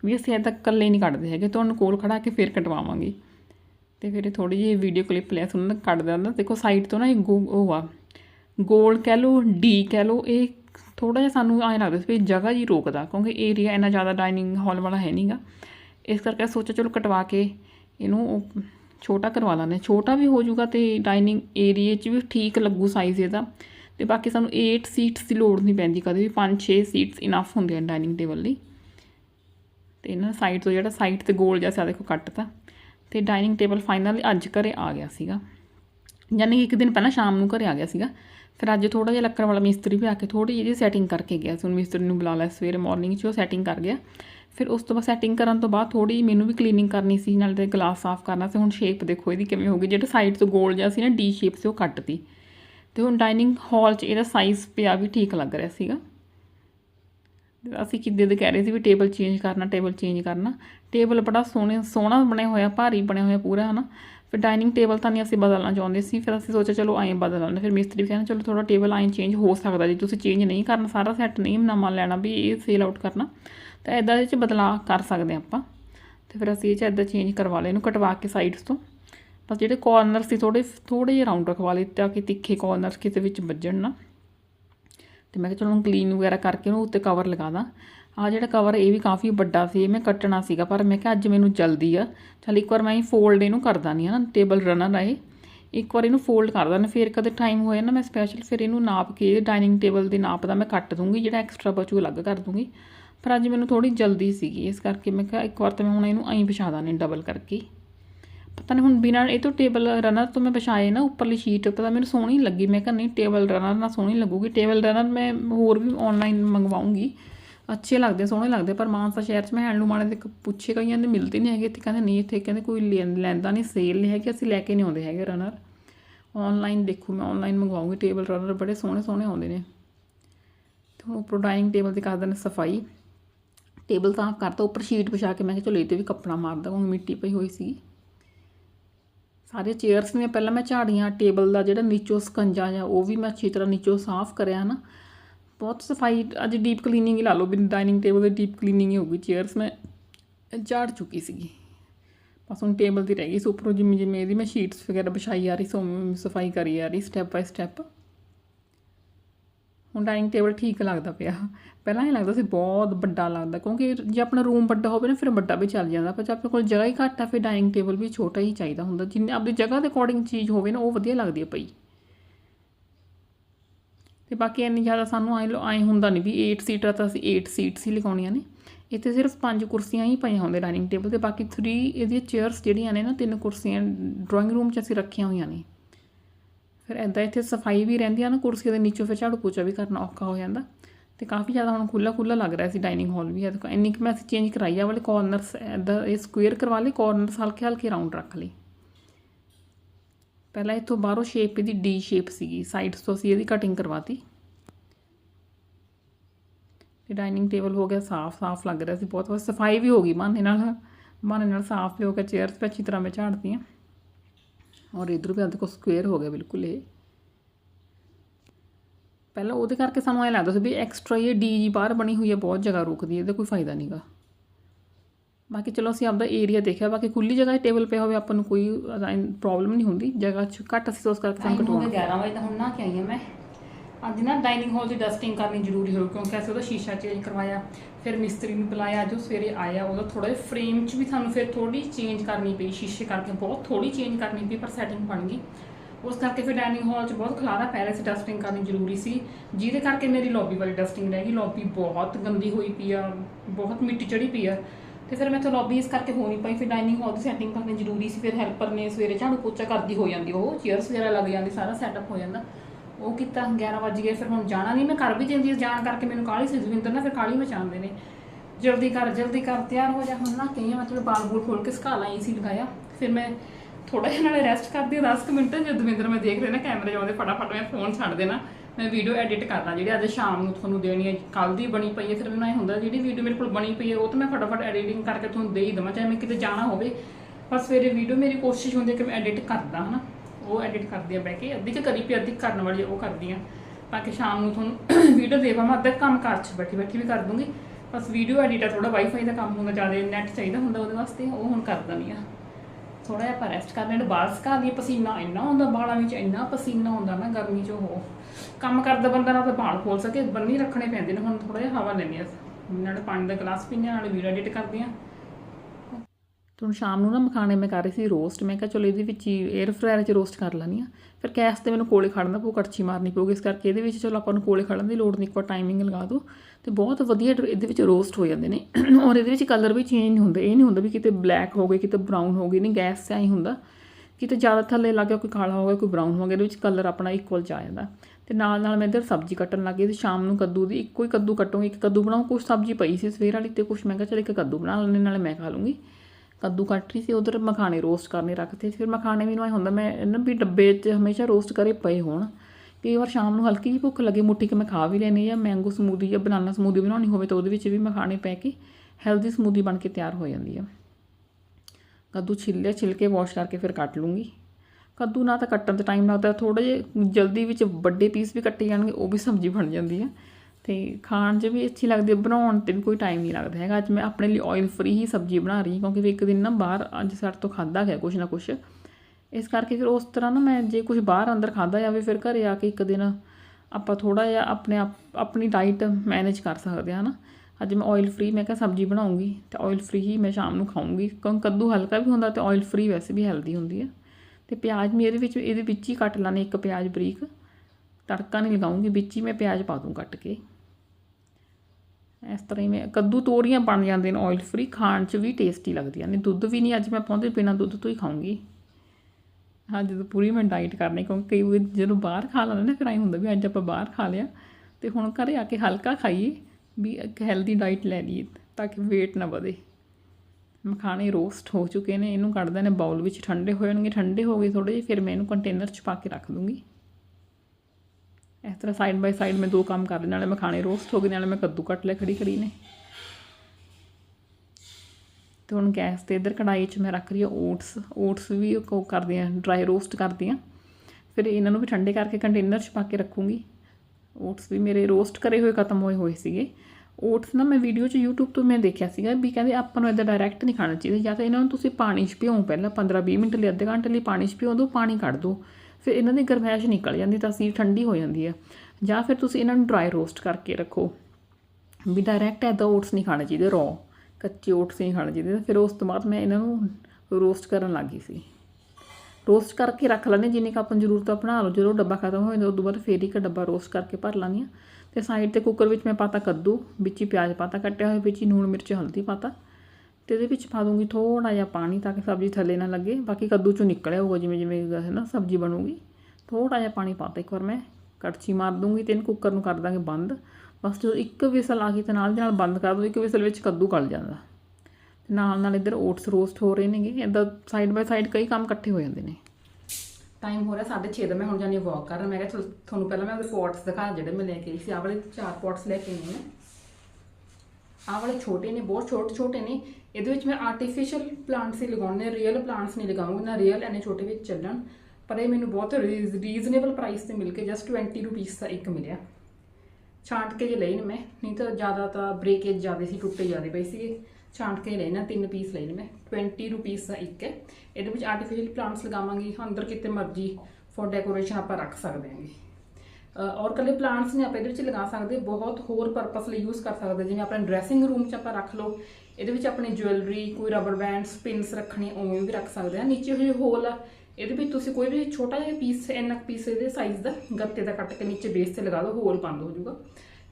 ਵੀ ਅਸੀਂ ਐਦਾਂ ਇਕੱਲੇ ਨਹੀਂ ਕੱਢਦੇ ਹੈਗੇ, ਤੁਹਾਨੂੰ ਕੋਲ ਖੜਾ ਕੇ ਫਿਰ ਕਟਵਾਵਾਂਗੇ। ਤੇ ਫਿਰ ਥੋੜੀ ਜਿਹੀ ਵੀਡੀਓ ਕਲਿੱਪ ਲਿਆ, ਤੁਹਾਨੂੰ ਕੱਢ ਦਿੰਦਾ। ਦੇਖੋ ਸਾਈਡ ਤੋਂ ਨਾ ਇੱਕ ਗੋ- ਉਹ ਆ ਗੋਲ ਕਹਿ ਲਓ ਡੀ ਕਹਿ ਲਓ, ਇਹ ਥੋੜਾ ਜਿਹਾ ਸਾਨੂੰ ਐਂ ਲੱਗਦਾ ਸੀ ਵੀ ਜਗ੍ਹਾ ਜੀ ਰੋਕਦਾ, ਕਿਉਂਕਿ ਏਰੀਆ ਇੰਨਾ ਜ਼ਿਆਦਾ ਡਾਈਨਿੰਗ ਹਾਲ ਵਾਲਾ ਹੈ ਨਹੀਂਗਾ ਇਸ ਕਰਕੇ ਸੋਚਿਆ, ਚਲੋ ਕਟਵਾ ਕੇ ਇਹਨੂੰ ਉਹ ਛੋਟਾ ਕਰਵਾ ਲਾਂਦੇ ਛੋਟਾ ਵੀ ਹੋ ਜਾਊਗਾ ਤੇ ਡਾਈਨਿੰਗ ਏਰੀਏ 'ਚ ਵੀ ਠੀਕ ਲੱਗੂ ਸਾਈਜ਼ ਇਹਦਾ। ਤੇ ਬਾਕੀ ਸਾਨੂੰ 8 ਸੀਟਸ ਦੀ ਲੋੜ ਨਹੀਂ ਪੈਂਦੀ ਕਦੇ ਵੀ 5-6 ਸੀਟਸ ਇਨਫ ਹੁੰਦੀਆਂ ਡਾਈਨਿੰਗ ਟੇਬਲ ਲਈ। ਤੇ ਇਹਨਾਂ ਸਾਈਡ ਤੋਂ ਜਿਹੜਾ ਸਾਈਡ ਤੇ ਗੋਲ ਜਿਹਾ ਸੀ, ਆਹ ਦੇਖੋ ਕੱਟਤਾ ਤੇ। ਡਾਈਨਿੰਗ ਟੇਬਲ ਫਾਈਨਲੀ ਅੱਜ ਘਰੇ ਆ ਗਿਆ ਸੀਗਾ। ਯਾਨੀ ਕਿ ਇੱਕ ਦਿਨ ਪਹਿਲਾਂ ਸ਼ਾਮ ਨੂੰ ਘਰੇ ਆ ਗਿਆ ਸੀਗਾ। ਫਿਰ ਅੱਜ ਥੋੜਾ ਜਿਹਾ ਲੱਕੜ ਵਾਲਾ ਮਿਸਤਰੀ ਵੀ ਆ ਕੇ ਥੋੜੀ ਜਿਹੀ ਸੈਟਿੰਗ ਕਰਕੇ ਗਿਆ ਸੀ। ਹੁਣ ਮਿਸਤਰੀ ਨੂੰ ਬੁਲਾ ਲਿਆ ਸਵੇਰੇ ਮਾਰਨਿੰਗ 'ਚ, ਉਹ ਸੈਟਿੰਗ ਕਰ ਗਿਆ। ਫਿਰ ਉਸ ਤੋਂ ਬਾਅਦ ਸੈਟਿੰਗ ਕਰਨ ਤੋਂ ਬਾਅਦ ਥੋੜੀ ਮੈਨੂੰ ਵੀ ਕਲੀਨਿੰਗ ਕਰਨੀ ਸੀ, ਨਾਲ ਤੇ ਗਲਾਸ ਸਾਫ਼ ਕਰਨਾ ਸੀ। ਹੁਣ ਸ਼ੇਪ ਦੇਖੋ ਇਹਦੀ ਕਿਵੇਂ ਹੋ ਗਈ। ਜਿਹੜਾ ਸਾਈਡ ਤੋਂ ਗੋਲ ਜਿਹਾ ਸੀ ਨਾ ਡੀ ਸ਼ੇਪ ਸੀ, ਉਹ ਕੱਟਤੀ ਤੇ ਹੁਣ ਡਾਈਨਿੰਗ ਹਾਲ 'ਚ ਇਹਦਾ ਸਾਈਜ਼ ਪਿਆ ਵੀ ਠੀਕ ਲੱਗ ਰਿਹਾ ਸੀਗਾ। ਅਸੀਂ ਕਿੱਦੇ ਦੇ ਕਹਿ ਰਹੇ ਸੀ ਵੀ ਟੇਬਲ ਚੇਂਜ ਕਰਨਾ ਟੇਬਲ ਚੇਂਜ ਕਰਨਾ। ਟੇਬਲ ਬੜਾ ਸੋਹਣੇ, ਸੋਹਣਾ ਬਣਿਆ ਹੋਇਆ, ਭਾਰੀ ਬਣਿਆ ਹੋਇਆ ਪੂਰਾ, ਹਨਾ। ਫਿਰ ਡਾਈਨਿੰਗ ਟੇਬਲ ਤਾਂ ਨਹੀਂ ਅਸੀਂ ਬਦਲਣਾ ਚਾਹੁੰਦੇ ਸੀ, ਫਿਰ ਅਸੀਂ ਸੋਚਿਆ ਚਲੋ ਐਂ ਬਦਲ ਲੈਂਦੇ। ਫਿਰ ਮਿਸਤਰੀ ਵੀ ਕਹਿੰਦਾ, ਚਲੋ ਥੋੜਾ ਟੇਬਲ ਐਂ ਚੇਂਜ ਹੋ ਸਕਦਾ ਜੀ ਤੁਸੀਂ ਚੇਂਜ ਨਹੀਂ ਕਰਨਾ, ਸਾਰਾ ਸੈੱਟ ਨਹੀਂ ਨਵਾਂ ਲੈਣਾ ਵੀ ਇਹ ਸੇਲ ਆਊਟ ਕਰਨਾ। ਤਾਂ ਇਦਾਂ ਇਹ ਚ ਬਦਲਾਅ ਕਰ ਸਕਦੇ ਹਾਂ ਆਪਾਂ। ਤੇ ਫਿਰ ਅਸੀਂ ਇਹ ਚ ਇਦਾਂ ਚੇਂਜ ਕਰਵਾ ਲਏ ਇਹਨੂੰ ਕਟਵਾ ਕੇ ਸਾਈਡਸ ਤੋਂ। ਬਸ ਜਿਹੜੇ ਕੋਰਨਰ ਸੀ ਥੋੜੇ ਥੋੜੇ ਜਿਹੇ ਰਾਉਂਡ ਰਖਵਾ ਲਏ, ਤਾਂ ਕਿ ਤਿੱਖੇ ਕਾਰਨਰ ਕਿਸੇ ਵਿੱਚ ਵੱਜਣ ਨਾ। ਤੇ ਮੈਂ ਕਿਹਾ ਚਲੋ ਹੁਣ ਕਲੀਨ ਵਗੈਰਾ ਕਰਕੇ ਉਹਨੂੰ ਉੱਤੇ ਕਵਰ ਲਗਾ ਦਾਂ। ਆ ਜਿਹੜਾ ਕਵਰ ਇਹ ਵੀ ਕਾਫੀ ਵੱਡਾ ਸੀ, ਇਹ ਮੈਂ ਕੱਟਣਾ ਸੀਗਾ, ਪਰ ਮੈਂ ਕਿਹਾ ਅੱਜ ਮੈਨੂੰ ਜਲਦੀ ਆ। ਚਲ ਇੱਕ ਵਾਰ ਮੈਂ ਇਹ ਫੋਲਡ ਇਹਨੂੰ ਕਰ ਦਾਨੀ ਆ ਨਾ ਟੇਬਲ ਰਨਰ ਆ ਇਹ। ਇੱਕ ਵਾਰ ਇਹਨੂੰ ਫੋਲਡ ਕਰ ਦਾਂ, ਫਿਰ ਕਦੇ ਟਾਈਮ ਹੋਇਆ ਨਾ ਮੈਂ ਸਪੈਸ਼ਲ ਫਿਰ ਇਹਨੂੰ ਨਾਪ ਕੇ ਡਾਈਨਿੰਗ ਟੇਬਲ ਦੇ ਨਾਪ ਦਾ ਮੈਂ ਕੱਟ ਦੂੰਗੀ, ਜਿਹੜਾ ਐਕਸਟਰਾ ਬਚੂ ਅਲੱਗ ਕਰ ਦੂੰਗੀ। ਪਰ ਅੱਜ ਮੈਨੂੰ ਥੋੜੀ ਜਲਦੀ ਸੀਗੀ, ਇਸ ਕਰਕੇ ਮੈਂ ਕਿਹਾ ਇੱਕ ਵਾਰ ਤਾਂ ਮੈਂ ਹੁਣ ਇਹਨੂੰ ਐਂ ਵਿਛਾ ਦਾਂ ਡਬਲ ਕਰਕੇ। ਪਤਾ ਨਹੀਂ ਹੁਣ ਬਿਨਾਂ ਇਹ ਤੋਂ ਟੇਬਲ ਰਨਰ ਤੋਂ ਮੈਂ ਵਿਛਾਏ ਨਾ ਉੱਪਰਲੀ ਸ਼ੀਟ ਪਤਾ ਮੈਨੂੰ ਸੋਹਣੀ ਲੱਗੀ। ਮੈਂ ਕਿਹਾ ਨਹੀਂ ਟੇਬਲ ਰਨਰ ਨਾਲ ਸੋਹਣੀ ਲੱਗੂਗੀ। ਟੇਬਲ ਰਨਰ ਮੈਂ ਹੋਰ ਵੀ ਆਨਲਾਈਨ ਮੰਗਵਾਉਂਗੀ। ਅੱਛੇ ਲੱਗਦੇ, ਸੋਹਣੇ ਲੱਗਦੇ, ਪਰ ਮਾਨਸਾ ਸ਼ਹਿਰ 'ਚ ਮੈਂ ਹੈਂਡਲੂਮ ਵਾਲੇ ਦੇ ਪੁੱਛੇ ਕਈਆਂ ਦੇ ਮਿਲਦੇ ਨਹੀਂ ਹੈਗੇ। ਇੱਥੇ ਕਹਿੰਦੇ ਨਹੀਂ, ਇੱਥੇ ਕਹਿੰਦੇ ਕੋਈ ਲੈਂ- ਲੈਂਦਾ ਨਹੀਂ ਸੇਲ ਨਹੀਂ ਹੈਗੀ, ਅਸੀਂ ਲੈ ਕੇ ਨਹੀਂ ਆਉਂਦੇ ਹੈਗੇ ਰਨਰ ਆਨਲਾਈਨ ਦੇਖੂ, ਮੈਂ ਆਨਲਾਈਨ ਮੰਗਵਾਉਂਗੀ। ਟੇਬਲ ਰਨਰ ਬੜੇ ਸੋਹਣੇ ਸੋਹਣੇ ਆਉਂਦੇ ਨੇ। ਤੇ ਹੁਣ ਉੱਪਰੋਂ ਡਾਈਨਿੰਗ ਟੇਬਲ ਤੇ ਕਰ ਦਿੰਦੇ ਸਫ਼ਾਈ। ਟੇਬਲ ਸਾਫ਼ ਕਰਤਾ, ਉੱਪਰ ਸ਼ੀਟ ਵਿਛਾ ਕੇ ਮੈਂ ਕਿਹਾ ਚਲੋ ਇਹ 'ਤੇ ਵੀ ਕੱਪੜਾ ਮਾਰਦਾ, ਉਹ ਮਿੱਟੀ ਪਈ ਹੋਈ ਸੀ ਸਾਰੇ ਚੇਅਰਸ ਨੇ ਪਹਿਲਾਂ ਮੈਂ ਝਾੜੀਆਂ ਟੇਬਲ ਦਾ ਜਿਹੜਾ ਨੀਚੋਂ ਸਕੰਜਾ ਆ ਉਹ ਵੀ ਮੈਂ ਅੱਛੀ ਤਰ੍ਹਾਂ ਨੀਚੋਂ ਸਾਫ਼ ਕਰਿਆ ਨਾ। ਬਹੁਤ ਸਫ਼ਾਈ, ਅੱਜ ਡੀਪ ਕਲੀਨਿੰਗ ਹੀ ਲਾ ਲਓ ਵੀ ਡਾਈਨਿੰਗ ਟੇਬਲ ਦੀ ਡੀਪ ਕਲੀਨਿੰਗ ਹੀ ਹੋ ਗਈ ਚੇਅਰਸ ਮੈਂ ਝਾੜ ਚੁੱਕੀ ਸੀਗੀ। ਬਸ ਹੁਣ ਟੇਬਲ ਦੀ ਰਹਿ ਗਈ ਸੀ, ਉੱਪਰੋਂ ਜਿਵੇਂ ਜਿਵੇਂ ਇਹਦੀ ਮੈਂ ਸ਼ੀਟਸ ਵਗੈਰਾ ਵਿਛਾਈ ਆ ਰਹੀ ਸੋ ਸਫ਼ਾਈ ਕਰੀ ਆ ਰਹੀ ਸਟੈਪ ਬਾਈ ਸਟੈਪ ਹੁਣ ਡਾਈਨਿੰਗ ਟੇਬਲ ਠੀਕ ਲੱਗਦਾ ਪਿਆ। ਪਹਿਲਾਂ ਇਹ ਲੱਗਦਾ ਸੀ ਬਹੁਤ ਵੱਡਾ ਲੱਗਦਾ, ਕਿਉਂਕਿ ਜੇ ਆਪਣਾ ਰੂਮ ਵੱਡਾ ਹੋਵੇ ਨਾ, ਫਿਰ ਵੱਡਾ ਵੀ ਚੱਲ ਜਾਂਦਾ। ਪਰ ਜੇ ਆਪਣੇ ਕੋਲ ਜਗ੍ਹਾ ਹੀ ਘੱਟ ਆ, ਫਿਰ ਡਾਈਨਿੰਗ ਟੇਬਲ ਵੀ ਛੋਟਾ ਹੀ ਚਾਹੀਦਾ ਹੁੰਦਾ। ਜਿੰਨੇ ਆਪਣੀ ਜਗ੍ਹਾ ਦੇ ਅਕੋਰਡਿੰਗ ਚੀਜ਼ ਹੋਵੇ ਨਾ, ਉਹ ਵਧੀਆ ਲੱਗਦੀ ਹੈ ਪਈ। ਤੇ ਬਾਕੀ ਇੰਨੀ ਜ਼ਿਆਦਾ ਸਾਨੂੰ ਐ ਐ ਹੁੰਦਾ ਨਹੀਂ ਵੀ 8 ਸੀਟਰ ਤਾਂ ਅਸੀਂ 8 ਸੀਟਸ ਹੀ ਲਗਾਉਣੀਆਂ ਨੇ। ਇੱਥੇ ਸਿਰਫ ਪੰਜ ਕੁਰਸੀਆਂ ਹੀ ਪਈਆਂ ਹੁੰਦੇ ਡਾਈਨਿੰਗ ਟੇਬਲ ਤੇ। ਬਾਕੀ 3 ਇਹਦੀਆਂ ਚੇਅਰਸ ਜਿਹੜੀਆਂ ਨੇ ਨਾ, ਤਿੰਨ ਕੁਰਸੀਆਂ ਡਰਾਇੰਗ ਰੂਮ 'ਚ ਅਸੀਂ ਰੱਖੀਆਂ ਹੋਈਆਂ ਨੇ। ਫਿਰ ਐਦਾਂ ਇੱਥੇ ਸਫ਼ਾਈ ਵੀ ਰਹਿੰਦੀ ਆ ਨਾ ਕੁਰਸੀ ਦੇ ਨੀਚੋਂ ਫਿਰ ਝਾੜੂ ਪੋਚਾ ਵੀ ਕਰਨਾ ਔਖਾ ਹੋ ਜਾਂਦਾ। ਤੇ ਕਾਫੀ ਜ਼ਿਆਦਾ ਹੁਣ ਖੁੱਲਾ ਖੁੱਲਾ ਲੱਗ ਰਿਹਾ ਸੀ ਡਾਈਨਿੰਗ ਹਾਲ ਵੀ ਦੇਖੋ ਇੰਨੀ ਕਿ ਮੈਂ ਅਸੀਂ ਚੇਂਜ ਕਰਾਈ ਆ, ਵਾਲੇ ਕਾਰਨਰਸ ਐਦਾਂ ਇਹ ਸਕੁਅਰ ਕਰਵਾ ਲਏ ਕਾਰਨਰਸ ਹਲਕੇ ਹਲਕੇ ਰਾਉਂਡ ਰੱਖ ਲਈ ਪਹਿਲਾਂ ਇੱਥੋਂ ਬਾਹਰੋਂ ਸ਼ੇਪ ਇਹਦੀ ਡੀ ਸ਼ੇਪ ਸੀਗੀ ਸਾਈਡਸ ਤੋਂ ਅਸੀਂ ਇਹਦੀ ਕਟਿੰਗ ਕਰਵਾਤੀ। ਤੇ ਡਾਈਨਿੰਗ ਟੇਬਲ ਹੋ ਗਿਆ ਸਾਫ਼ ਸਾਫ਼ ਲੱਗ ਰਿਹਾ ਸੀ ਬਹੁਤ ਬਹੁਤ ਸਫ਼ਾਈ ਵੀ ਹੋ ਗਈ ਮਾਨੇ ਨਾਲ ਮਾਨੇ ਨਾਲ ਸਾਫ਼ ਵੀ ਹੋ ਗਿਆ ਚੇਅਰਸ ਵੀ ਅੱਛੀ ਤਰ੍ਹਾਂ ਮੈਂ ਝਾੜਤੀਆਂ ਔਰ ਇਧਰ ਵੀ ਦੇਖੋ ਸਕੁਅਰ ਹੋ ਗਿਆ ਬਿਲਕੁਲ ਇਹ। ਪਹਿਲਾਂ ਉਹਦੇ ਕਰਕੇ ਸਾਨੂੰ ਐ ਲੱਗਦਾ ਸੀ ਵੀ ਐਕਸਟਰਾ ਇਹ ਡੀ ਜੀ ਬਾਹਰ ਬਣੀ ਹੋਈ ਹੈ ਬਹੁਤ ਜਗ੍ਹਾ ਰੁਕਦੀ ਹੈ ਇਹਦਾ ਕੋਈ ਫਾਇਦਾ ਨਹੀਂਗਾ ਬਾਕੀ ਚਲੋ ਅਸੀਂ ਆਪਦਾ ਏਰੀਆ ਦੇਖਿਆ ਬਾਕੀ ਖੁੱਲੀ ਜਗ੍ਹਾ 'ਤੇ ਟੇਬਲ ਪਿਆ ਹੋਵੇ ਆਪਾਂ ਨੂੰ ਕੋਈ ਪ੍ਰੋਬਲਮ ਨਹੀਂ ਹੁੰਦੀ। ਜਗ੍ਹਾ 'ਚ ਘੱਟ ਅਸੀਂ ਉਸ ਕਰਕੇ ਸਾਨੂੰ ਗਿਆ 11 ਵਜੇ ਤਾਂ ਹੁਣ ਨਾ ਕੇ ਆਈ ਹਾਂ ਮੈਂ। ਅੱਜ ਨਾ ਡਾਈਨਿੰਗ ਹਾਲ ਦੀ ਡਸਟਿੰਗ ਕਰਨੀ ਜ਼ਰੂਰੀ ਹੋ, ਕਿਉਂਕਿ ਅਸੀਂ ਉਹਦਾ ਸ਼ੀਸ਼ਾ ਚੇਂਜ ਕਰਵਾਇਆ, ਫਿਰ ਮਿਸਤਰੀ ਨੂੰ ਬੁਲਾਇਆ ਜੋ ਸਵੇਰੇ ਆਇਆ, ਉਹਦਾ ਥੋੜਾ ਜਿਹਾ ਫਰੇਮ 'ਚ ਵੀ ਸਾਨੂੰ ਫਿਰ ਥੋੜੀ ਚੇਂਜ ਕਰਨੀ ਪਈ, ਸ਼ੀਸ਼ੇ ਕਰਕੇ ਬਹੁਤ ਥੋੜੀ ਚੇਂਜ ਕਰਨੀ ਪਈ, ਪਰ ਸੈਟਿੰਗ ਬਣ ਗਈ। ਉਸ ਕਰਕੇ ਫਿਰ ਡਾਈਨਿੰਗ ਹਾਲ 'ਚ ਬਹੁਤ ਖਲਾਰਾ ਪੈ ਰਿਹਾ ਸੀ ਡਸਟਿੰਗ ਕਰਨੀ ਜ਼ਰੂਰੀ ਸੀ। ਜਿਹਦੇ ਕਰਕੇ ਮੇਰੀ ਲੌਬੀ ਵਾਲੀ ਡਸਟਿੰਗ ਰਹਿ ਗਈ ਲੌਬੀ ਬਹੁਤ ਗੰਦੀ ਹੋਈ ਪਈ ਆ, ਬਹੁਤ ਮਿੱਟੀ ਚੜੀ ਪਈ ਆ। ਤੇ ਫਿਰ ਮੈਂ ਤਾਂ ਲੌਬੀ ਇਸ ਕਰਕੇ ਹੋ ਨਹੀਂ ਪਾਈ, ਫਿਰ ਡਾਈਨਿੰਗ ਹਾਲ ਦੀ ਸੈਟਿੰਗ ਕਰਨੀ ਜ਼ਰੂਰੀ ਸੀ, ਫਿਰ ਹੈਲਪਰ ਨੇ ਸਵੇਰੇ ਝਾੜੂ ਪੋਚਾ ਕਰਦੀ ਹੋ ਜਾਂਦੀ, ਉਹ ਚੇਅਰਸ ਵਗੈਰਾ ਲੱਗ ਜਾਂਦੀ, ਸਾਰਾ ਸੈਟਅਪ ਹੋ ਜਾਂਦਾ। ਉਹ ਕੀਤਾ 11 ਵੱਜ ਗਏ, ਫਿਰ ਹੁਣ ਜਾਣਾ ਨਹੀਂ। ਮੈਂ ਕਰ ਵੀ ਦਿੰਦੀ ਜਾਣ ਕਰਕੇ ਮੈਨੂੰ ਕਾਹਲੀ ਸੀ ਜਵਿੰਦਰ ਨਾ ਫਿਰ ਕਾਹਲੀ ਮਚਾਉਂਦੇ ਨੇ। ਜਲਦੀ ਕਰ ਜਲਦੀ ਕਰ, ਤਿਆਰ ਹੋ ਜਾ। ਹੁਣ ਨਾ ਕਹੀਏ ਮੈਂ ਥੋੜੇ ਬਾਲ ਬੂਲ ਖੋਲ ਕੇ ਸੁਕਾ ਲਾਂ ਸੀ ਲਗਾਇਆ। ਫਿਰ ਮੈਂ ਥੋੜਾ ਜਿਹਾ ਨਾਲੇ ਰੈਸਟ ਕਰਦੀ ਹਾਂ 10 ਕੁ ਮਿੰਟ। ਜਦ ਦਵਿੰਦਰ ਮੈਂ ਦੇਖ ਰਿਹਾ ਨਾ ਕੈਮਰੇ 'ਚ ਆਉਂਦੇ ਫਟਾਫਟ ਮੈਂ ਫੋਨ ਛੱਡ ਦੇਣਾ। ਮੈਂ ਵੀਡੀਓ ਐਡਿਟ ਕਰਦਾ ਜਿਹੜੀ ਅੱਜ ਸ਼ਾਮ ਨੂੰ ਤੁਹਾਨੂੰ ਦੇਣੀ ਹੈ ਕੱਲ ਦੀ ਬਣੀ ਪਈ ਹੈ। ਫਿਰ ਮੈਨੂੰ ਇਹ ਹੁੰਦਾ, ਜਿਹੜੀ ਵੀਡੀਓ ਮੇਰੇ ਕੋਲ ਬਣੀ ਪਈ ਹੈ, ਉਹ ਤਾਂ ਮੈਂ ਫਟਾਫਟ ਐਡੀਟਿੰਗ ਕਰਕੇ ਤੁਹਾਨੂੰ ਦੇ ਹੀ ਦੇਵਾਂ, ਚਾਹੇ ਮੈਂ ਕਿਤੇ ਜਾਣਾ ਹੋਵੇ। ਪਰ ਸਵੇਰੇ ਵੀਡੀਓ ਮੇਰੀ ਕੋਸ਼ਿਸ਼ ਹੁੰਦੀ ਹੈ ਕਿ ਮੈਂ ਐਡਿਟ ਕਰਦਾ ਹਨਾ। ਉਹ ਐਡਿਟ ਕਰਦੀ ਆ ਬਹਿ ਕੇ, ਅੱਧੀ ਚ ਕਰੀ ਪਈ, ਅੱਧੀ ਕਰਨ ਵਾਲੀ ਉਹ ਕਰਦੀ ਆ। ਤਾਂ ਕਿ ਸ਼ਾਮ ਨੂੰ ਤੁਹਾਨੂੰ ਵੀਡੀਓ ਦੇ ਪਾਵਾਂ ਅੱਧਾ ਕੰਮ ਘਰ 'ਚ ਬੈਠੀ ਬੈਠੀ ਵੀ ਕਰ ਦੂੰਗੀ। ਬਸ ਵੀਡੀਓ ਐਡਿਟ ਆ ਥੋੜਾ ਵਾਈਫਾਈ ਦਾ ਕੰਮ ਹੁੰਦਾ, ਜ਼ਿਆਦਾ ਨੈਟ ਚਾਹੀਦਾ ਹੁੰਦਾ ਉਹਦੇ ਵਾਸਤੇ, ਉਹ ਹੁਣ ਕਰ ਦਿੰਦੀ ਆ। ਥੋੜਾ ਜਿਹਾ ਆਪਾਂ ਰੈਸਟ ਕਰਨੇ ਨੇ ਬਾਹਰ ਸੁਕਾ ਦੀ ਪਸੀਨਾ ਇੰਨਾ ਹੁੰਦਾ ਬਾਲਾਂ ਵਿੱਚ, ਇੰਨਾ ਪਸੀਨਾ ਹੁੰਦਾ ਨਾ ਗਰਮੀ 'ਚ ਉਹ। ਕੰਮ ਕਰਦਾ ਬੰਦਾ ਨਾ ਤਾਂ ਬਾਲ ਖੋਲ ਸਕੇ ਬੰਨੀ ਰੱਖਣੇ ਪੈਂਦੇ ਨੇ, ਹੁਣ ਥੋੜਾ ਜਿਹਾ ਹਵਾ ਲੈਣੀ ਆ। ਨਾਲੇ ਪਾਣੀ ਦਾ ਗਲਾਸ ਪੀਂਦੇ ਆ, ਨਾਲੇ ਵੀਡੀਓ ਐਡਿਟ ਕਰਦੇ ਆ। ਤੇ ਹੁਣ ਸ਼ਾਮ ਨੂੰ ਨਾ ਮਖਾਣੇ ਮੈਂ ਕਰ ਰਹੀ ਸੀ ਰੋਸਟ ਮੈਂ ਕਿਹਾ ਚਲੋ ਇਹਦੇ ਵਿੱਚ ਹੀ 에ਅਰ ਫਰਾਇਰ 'ਚ ਰੋਸਟ ਕਰ ਲੈਣੀ ਆ ਫਿਰ ਗੈਸ ਤੇ ਮੈਨੂੰ ਕੋਲੇ ਖੜਨਾ ਪਊ, ਕੜਛੀ ਮਾਰਨੀ ਪਊਗੀ, ਇਸ ਕਰਕੇ ਇਹਦੇ ਵਿੱਚ ਚਲੋ ਆਪਾਂ ਨੂੰ ਕੋਲੇ ਖੜਨ ਦੀ ਲੋੜ ਨਹੀਂ ਇੱਕ ਵਾਰ ਟਾਈਮਿੰਗ ਲਗਾ ਦਿਓ। ਤੇ ਬਹੁਤ ਵਧੀਆ ਡ- ਇਹਦੇ ਵਿੱਚ ਰੋਸਟ ਹੋ ਜਾਂਦੇ ਨੇ। ਔਰ ਇਹਦੇ ਵਿੱਚ ਕਲਰ ਵੀ ਚੇਂਜ ਨਹੀਂ ਹੁੰਦੇ, ਇਹ ਨਹੀਂ ਹੁੰਦਾ ਵੀ ਕਿਤੇ ਬਲੈਕ ਹੋ ਗਏ, ਕਿਤੇ ਬਰਾਊਨ ਹੋ ਗਏ, ਨਹੀਂ ਗੈਸ 'ਤੇ ਐਂ ਹੁੰਦਾ। ਕਿਤੇ ਜ਼ਿਆਦਾ ਥੱਲੇ ਲੱਗ ਗਿਆ, ਕੋਈ ਕਾਲਾ ਹੋ ਗਿਆ, ਕੋਈ ਬਰਾਊਨ ਹੋ ਗਿਆ, ਇਹਦੇ ਵਿੱਚ ਕਲਰ ਆਪਣਾ ਇਕੁਅਲ ਚ ਆ ਜਾਂਦਾ। ਤੇ ਨਾਲ ਨਾਲ ਮੈਂ ਇੱਧਰ ਸਬਜ਼ੀ ਕੱਟਣ ਲੱਗੀ ਤੇ ਸ਼ਾਮ ਨੂੰ ਕੱਦੂ ਦੀ ਇੱਕੋ ਹੀ ਕੱਦੂ ਕੱਟੂੰਗੀ। ਇੱਕ ਕੱਦੂ ਬਣਾਉਂ, ਕੁਛ ਸਬਜ਼ੀ ਪਈ ਸੀ ਸਵੇਰ ਵਾਲੀ ਤੇ ਕੁਛ ਮੈਂ ਕਿਹਾ ਚਲ ਇੱਕ ਕੱਦੂ ਬਣਾ ਲੈਣੇ ਨਾਲੇ ਮੈਂ ਖਾ ਲੂੰਗੀ। ਕੱਦੂ ਕੱਟ ਰਹੀ ਸੀ, ਉਧਰ ਮਖਾਣੇ ਰੋਸਟ ਕਰਨੇ ਰੱਖਤੇ। ਫਿਰ ਮਖਾਣੇ ਮੈਨੂੰ ਐ ਹੁੰਦਾ, ਮੈਂ ਨਾ ਵੀ ਡੱਬੇ 'ਚ ਹਮੇਸ਼ਾ ਰੋਸਟ ਕਰੇ ਪਏ ਹੋਣ। ਕਈ ਵਾਰ ਸ਼ਾਮ ਨੂੰ ਹਲਕੀ ਜਿਹੀ ਭੁੱਖ ਲੱਗੇ, ਮੁੱਠੀ ਕਿ ਮੈਂ ਖਾ ਵੀ ਲੈਣੀ ਜਾਂ ਮੈਂਗੋ ਸਮੂਦੀ ਜਾਂ ਬਨਾਨਾ ਸਮੂਦੀ ਬਣਾਉਣੀ ਹੋਵੇ ਤਾਂ ਉਹਦੇ ਵਿੱਚ ਵੀ ਮਖਾਣੇ ਪੈ ਕੇ ਹੈਲਦੀ ਸਮੂਦੀ ਬਣ ਕੇ ਤਿਆਰ ਹੋ ਜਾਂਦੀ ਆ। ਕੱਦੂ ਛਿੱਲੇ ਛਿਲ ਕੇ ਵਾਸ਼ ਕਰਕੇ ਫਿਰ ਕੱਟ ਲੂੰਗੀ। ਕੱਦੂ ਨਾ ਤਾਂ ਕੱਟਣ ਤੇ ਟਾਈਮ ਲੱਗਦਾ ਥੋੜੇ ਜਿਹੇ ਜਲਦੀ ਵਿੱਚ ਵੱਡੇ ਪੀਸ ਵੀ ਕੱਟੇ ਜਾਣਗੇ, ਉਹ ਵੀ ਸਬਜ਼ੀ ਬਣ ਜਾਂਦੀ ਆ। ਤੇ ਖਾਣ 'ਚ ਵੀ ਅੱਛੀ ਲੱਗਦੀ ਹੈ ਬਣਾਉਣ ਤੇ ਵੀ ਕੋਈ ਟਾਈਮ ਨਹੀਂ ਲੱਗਦਾ ਹੈਗਾ। ਅੱਜ ਮੈਂ ਆਪਣੇ ਲਈ ਆਇਲ ਫਰੀ ਹੀ ਸਬਜ਼ੀ ਬਣਾ ਰਹੀ ਹਾਂ, ਕਿਉਂਕਿ ਵੀ ਇੱਕ ਦਿਨ ਨਾ ਬਾਹਰ ਅੱਜ ਸਾਡੇ ਤੋਂ ਖਾਦਾ ਗਿਆ ਕੁਛ ਨਾ ਕੁਛ। ਇਸ ਕਰਕੇ ਫਿਰ ਉਸ ਤਰ੍ਹਾਂ ਨਾ ਮੈਂ ਜੇ ਕੁਝ ਬਾਹਰ ਅੰਦਰ ਖਾਦਾ ਜਾਵੇ, ਫਿਰ ਘਰੇ ਆ ਕੇ ਇੱਕ ਦਿਨ ਆਪਾਂ ਥੋੜਾ ਜਿਹਾ ਆਪਣੇ ਆਪ, ਆਪਣੀ ਡਾਈਟ ਮੈਨੇਜ ਕਰ ਸਕਦੇ ਹਾਂ ਨਾ ਅੱਜ ਮੈਂ ਆਇਲ ਫਰੀ ਮੈਂ ਕਿਹਾ ਸਬਜ਼ੀ ਬਣਾਉਂਗੀ ਤੇ ਆਇਲ ਫਰੀ ਹੀ ਮੈਂ ਸ਼ਾਮ ਨੂੰ ਖਾਊਂਗੀ। ਕਿਉਂਕਿ ਕੱਦੂ ਹਲਕਾ ਵੀ ਹੁੰਦਾ ਤੇ ਆਇਲ ਫਰੀ ਵੈਸੇ ਵੀ ਹੈਲਦੀ ਹੁੰਦੀ ਹੈ ਤੇ ਪਿਆਜ਼ ਮੈਂ ਇਹਦੇ ਵਿੱਚ ਇਹਦੇ ਵਿੱਚ ਹੀ ਕੱਟ ਲਾਣੇ ਇੱਕ ਪਿਆਜ਼ ਬਰੀਕ। ਤੜਕਾ ਨਹੀਂ ਲਗਾਉਂਗੀ, ਵਿੱਚ ਹੀ ਮੈਂ ਪਿਆਜ਼ ਪਾ ਦੂੰ ਕੱਟ ਕੇ। ਇਸ ਤਰ੍ਹਾਂ ਹੀ ਮੈਂ ਕੱਦੂ ਤੋਰੀਆਂ ਬਣ ਜਾਂਦੇ ਨੇ ਆਇਲ ਫਰੀ ਖਾਣ 'ਚ ਵੀ ਟੇਸਟੀ ਲੱਗਦੀਆਂ ਨੇ। ਦੁੱਧ ਵੀ ਨਹੀਂ ਅੱਜ ਮੈਂ ਪਾਉਂਦੇ, ਬਿਨਾਂ ਦੁੱਧ ਤੋਂ ਹੀ ਖਾਊਂਗੀ। ਹਾਂ, ਜਦੋਂ ਪੂਰੀ ਮੈਂ ਡਾਈਟ ਕਰਨੀ, ਕਿਉਂਕਿ ਕਈ ਵਾਰ ਜਦੋਂ ਬਾਹਰ ਖਾ ਲੈਂਦੇ ਨਾ, ਫਿਰ ਐਂ ਹੁੰਦਾ ਵੀ ਅੱਜ ਆਪਾਂ ਬਾਹਰ ਖਾ ਲਿਆ। ਤੇ ਹੁਣ ਘਰੇ ਆ ਕੇ ਹਲਕਾ ਖਾਈਏ, ਵੀ ਇੱਕ ਹੈਲਦੀ ਡਾਈਟ ਲੈ ਲਈਏ, ਤਾਂ ਕਿ weight ਨਾ ਵਧੇ। ਮਖਾਣੇ ਰੋਸਟ ਹੋ ਚੁੱਕੇ ਨੇ, ਇਹਨੂੰ ਕੱਢਦੇ ਨੇ ਬਾਉਲ ਵਿੱਚ, ਠੰਡੇ ਹੋ ਜਾਣਗੇ, ਠੰਡੇ ਹੋ ਗਏ ਥੋੜੇ ਜਿਹੇ, ਫਿਰ ਮੈਂ ਇਹਨੂੰ ਕੰਟੇਨਰ 'ਚ ਪਾ ਕੇ ਰੱਖ ਦੂੰਗੀ। ਇਸ ਤਰ੍ਹਾਂ ਸਾਈਡ ਬਾਈ ਸਾਈਡ ਮੈਂ ਦੋ ਕੰਮ ਕਰ ਲਏ ਨਾਲੇ ਖਾਣੇ ਰੋਸਟ ਹੋ ਗਏ, ਨਾਲੇ ਮੈਂ ਕੱਦੂ ਕੱਟ ਲਿਆ, ਖੜੀ ਖੜੀ ਨੇ। ਤੇ ਹੁਣ ਗੈਸ ਤੇ ਇੱਧਰ ਕੜਾਈ 'ਚ ਮੈਂ ਰੱਖ ਰਹੀ ਹਾਂ ਓਟਸ ਓਟਸ ਵੀ ਉਹ ਕਰਦੀ ਆ ਡਰਾਈ ਰੋਸਟ ਕਰਦੀ ਆ ਫਿਰ ਇਹਨਾਂ ਨੂੰ ਵੀ ਠੰਡੇ ਕਰਕੇ ਕੰਟੇਨਰ 'ਚ ਪਾ ਕੇ ਰੱਖੂੰਗੀ। ਓਟਸ ਵੀ ਮੇਰੇ ਰੋਸਟ ਕਰੇ ਹੋਏ, ਖਤਮ ਹੋਏ ਹੋਏ ਸੀਗੇ। ਓਟਸ ਨਾ ਮੈਂ ਵੀਡੀਓ 'ਚ YouTube ਤੋਂ ਮੈਂ ਦੇਖਿਆ ਸੀਗਾ ਵੀ ਕਹਿੰਦੇ ਆਪਾਂ ਨੂੰ ਇਦਾਂ ਡਾਇਰੈਕਟ ਨਹੀਂ ਖਾਣਾ ਚਾਹੀਦਾ, ਜਾਂ ਤਾਂ ਇਹਨਾਂ ਨੂੰ ਤੁਸੀਂ ਪਾਣੀ 'ਚ ਭਿਓ ਪਹਿਲਾਂ 15-20 ਮਿੰਟ ਲਈ, ਅੱਧੇ ਘੰਟੇ ਲਈ ਪਾਣੀ 'ਚ ਭਿਓ ਦਿਓ ਪਾਣੀ ਕੱਢ ਦਿਓ ਫਿਰ ਇਹਨਾਂ ਦੀ ਗਰਮੈਸ਼ ਨਿਕਲ ਜਾਂਦੀ ਤਾਂ ਸੀ ਠੰਡੀ ਹੋ ਜਾਂਦੀ ਹੈ। ਜਾਂ ਫਿਰ ਤੁਸੀਂ ਇਹਨਾਂ ਨੂੰ ਡਰਾਈ ਰੋਸਟ ਕਰਕੇ ਰੱਖੋ। ਵੀ ਡਾਇਰੈਕਟ ਐਦਾਂ ਓਟਸ ਨਹੀਂ ਖਾਣੇ ਚਾਹੀਦੇ ਰੋ ਕੱਚੇ ਓਟਸ ਨਹੀਂ ਖਾਣੇ ਚਾਹੀਦੇ। ਫਿਰ ਉਸ ਤੋਂ ਬਾਅਦ ਮੈਂ ਇਹਨਾਂ ਨੂੰ ਰੋਸਟ ਕਰਨ ਲੱਗੀ ਸੀ। ਰੋਸਟ ਕਰਕੇ ਰੱਖ ਲੈਂਦੇ ਜਿੰਨੀ ਕੁ ਆਪਾਂ ਨੂੰ ਜ਼ਰੂਰਤ ਆ, ਬਣਾ ਲਓ। ਜਦੋਂ ਡੱਬਾ ਖਤਮ ਹੋ ਜਾਂਦਾ ਉਸ ਤੋਂ ਬਾਅਦ ਫੇਰ ਇੱਕ ਡੱਬਾ ਰੋਸਟ ਕਰਕੇ ਭਰ ਲਾਂਗੀ ਤੇ ਸਾਈਡ ਤੇ ਕੁੱਕਰ ਵਿੱਚ ਮੈਂ ਪਾਤਾ ਕੱਦੂ, ਵਿੱਚ ਹੀ ਪਿਆਜ਼ ਪਾਤਾ, ਕੱਟਿਆ ਹੋਇਆ ਵਿੱਚ ਹੀ ਨੂਣ ਮਿਰਚ, ਹਲਦੀ ਪਾਤਾ। ਤੇ ਇਹਦੇ ਵਿੱਚ ਪਾ ਦੂੰਗੀ ਥੋੜਾ ਜਿਹਾ ਪਾਣੀ ਤਾਂ ਕਿ ਸਬਜ਼ੀ ਥੱਲੇ ਨਾ ਲੱਗੇ। ਬਾਕੀ ਕੱਦੂ ਚੋਂ ਨਿਕਲਿਆ ਹੋਊਗਾ, ਜਿਵੇਂ ਜਿਵੇਂ ਹੈ ਨਾ, ਸਬਜ਼ੀ ਬਣੂਗੀ। ਥੋੜਾ ਜਿਹਾ ਪਾਣੀ ਪਾਤਾ ਇੱਕ ਵਾਰ ਮੈਂ। ਕੜਛੀ ਮਾਰ ਦੂੰਗੀ ਤੇ ਇਹਨੂੰ ਕੁੱਕਰ ਨੂੰ ਕਰ ਦਾਂਗੇ ਬੰਦ। ਬਸ ਜਦੋਂ ਇੱਕ ਵਿਸਲ ਆ ਗਈ ਤੇ ਨਾਲ ਦੇ ਨਾਲ ਬੰਦ ਕਰ ਦੋ ਇੱਕ ਵਿਸਲ ਵਿੱਚ ਕੱਦੂ ਗਲ ਜਾਂਦਾ। ਤੇ ਨਾਲ ਨਾਲ ਇੱਧਰ ਓਟਸ ਰੋਸਟ ਹੋ ਰਹੇ ਨੇਗੇ। ਇਦਾਂ ਸਾਈਡ ਬਾਈ ਸਾਈਡ ਕਈ ਕੰਮ ਇਕੱਠੇ ਹੋ ਜਾਂਦੇ ਨੇ। ਟਾਈਮ ਹੋ ਰਿਹਾ 6:30 ਦਾ, ਮੈਂ ਹੁਣ ਜਾਣੀ ਵਾਕ ਕਰਨ। ਮੈਂ ਕਿਹਾ ਚਲ, ਤੁਹਾਨੂੰ ਪਹਿਲਾਂ ਮੈਂ ਉਹਦੇ ਪੋਟਸ ਦਿਖਾ ਜਿਹੜੇ ਮੈਂ ਲੈ ਕੇ ਆਈ ਸੀ। ਆਹ ਵਾਲੇ ਚਾਰ ਪੋਟਸ ਲੈ ਕੇ ਆਈ ਹਾਂ। ਆਹ ਵਾਲੇ ਛੋਟੇ ਨੇ ਬਹੁਤ ਛੋਟੇ ਛੋਟੇ ਨੇ। ਇਹਦੇ ਵਿੱਚ ਮੈਂ ਆਰਟੀਫੀਸ਼ੀਅਲ ਪਲਾਂਟਸ ਹੀ ਲਗਾਉਣੇ ਰੀਅਲ ਪਲਾਂਟਸ ਨਹੀਂ ਲਗਾਉਂਗੀ ਨਾ ਰੀਅਲ ਐਨੇ ਛੋਟੇ ਵਿੱਚ ਚੱਲਣ। ਪਰ ਇਹ ਮੈਨੂੰ ਬਹੁਤ ਰੀਜ਼ਨੇਬਲ ਪ੍ਰਾਈਸ ਤੇ ਮਿਲ ਕੇ ਜਸਟ 20 ਰੁਪੀਸ ਦਾ ਇੱਕ ਮਿਲਿਆ। ਛਾਂਟ ਕੇ ਜੇ ਲਏ ਨੇ ਮੈਂ ਨਹੀਂ ਤਾਂ ਜ਼ਿਆਦਾ ਤਾਂ ਬ੍ਰੇਕੇਜ ਜ਼ਿਆਦਾ ਸੀ ਟੁੱਟੇ ਜ਼ਿਆਦਾ ਪਏ ਸੀਗੇ। ਛਾਂਟ ਕੇ ਲਏ ਨਾ ਤਿੰਨ ਪੀਸ ਲਏ ਨੇ ਮੈਂ 20 ਰੁਪੀਸ ਦਾ ਇੱਕ। ਹੈ ਇਹਦੇ ਵਿੱਚ ਆਰਟੀਫੀਸ਼ੀਅਲ ਪਲਾਂਟਸ ਲਗਾਵਾਂਗੀ ਅੰਦਰ ਕਿਤੇ ਮਰਜ਼ੀ ਫॉर ਡੈਕੋਰੇਸ਼ਨ ਆਪਾਂ ਰੱਖ ਸਕਦੇ ਹਾਂ ਅ, ਔਰ ਕੱਲੇ ਪਲਾਂਟਸ ਨੇ ਆਪਾਂ ਇਹਦੇ ਵਿੱਚ ਲਗਾ ਸਕਦੇ, ਬਹੁਤ ਹੋਰ ਪਰਪਸ ਲਈ ਯੂਜ਼ ਕਰ ਸਕਦੇ, ਜਿਵੇਂ ਆਪਣੇ ਡਰੈਸਿੰਗ ਰੂਮ 'ਚ ਆਪਾਂ ਰੱਖ ਲਓ, ਇਹਦੇ ਵਿੱਚ ਆਪਣੀ ਜੁਐਲਰੀ ਕੋਈ ਰਬਰ ਬੈਂਡਸ ਪਿੰਸ ਰੱਖਣੀ, ਉਵੇਂ ਵੀ ਰੱਖ ਸਕਦੇ ਆ ਨੀਚੇ ਹੋਏ ਹੋਲ ਆ, ਇਹਦੇ ਵਿੱਚ ਤੁਸੀਂ ਕੋਈ ਵੀ ਛੋਟਾ ਜਿਹਾ ਪੀਸ ਇੰਨਾ ਪੀਸ ਇਹਦੇ ਸਾਈਜ਼ ਦਾ, ਗੱਤੇ ਦਾ ਕੱਟ ਕੇ ਨੀਚੇ ਬੇਸ ਤੇ ਲਗਾ ਦਿਓ ਹੋਲ ਬੰਦ ਹੋ ਜਾਊਗਾ।